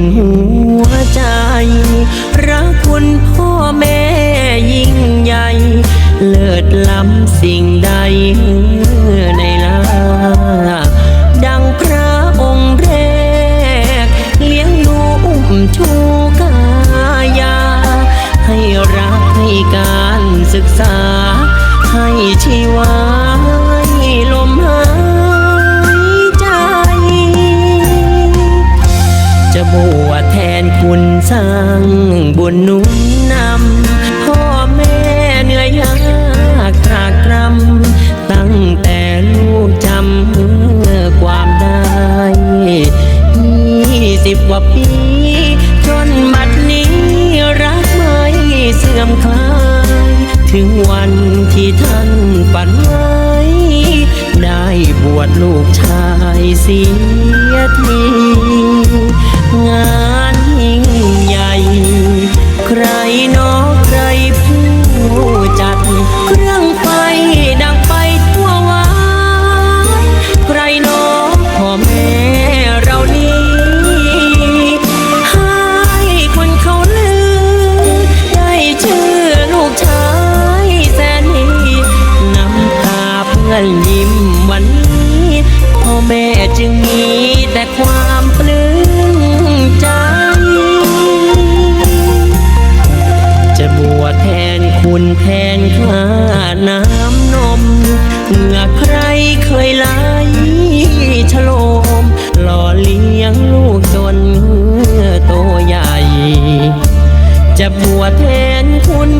นหัวใจ รักคุณพ่อแม่ยิ่งใหญ่ เลิศล้ำสิ่งใดในลาดังพระองค์แรก เลี้ยงดูอุ้มชูกายา ให้รักให้การศึกษา ให้ชีวา หนุนนำพ่อแม่เหนื่อยยากตรากตรำตั้งแต่ลูกจำความได้ยี่สิบกว่าปี จนบัดนี้รักไม่เสื่อมคลาย ถึงวันที่ท่านฝันไว้ได้บวชลูกชายเสียทีงาน พื่อนยิ้มวันนี้พ่อแม่จึงมีแต่ความปลื้มใจ จะบวชแทนคุณแทนค่าน้ำนมเหงื่อใครเคยไหลฉโลม หล่อเลี้ยงลูกจนโตใหญ่ จะบวชแทนคุณ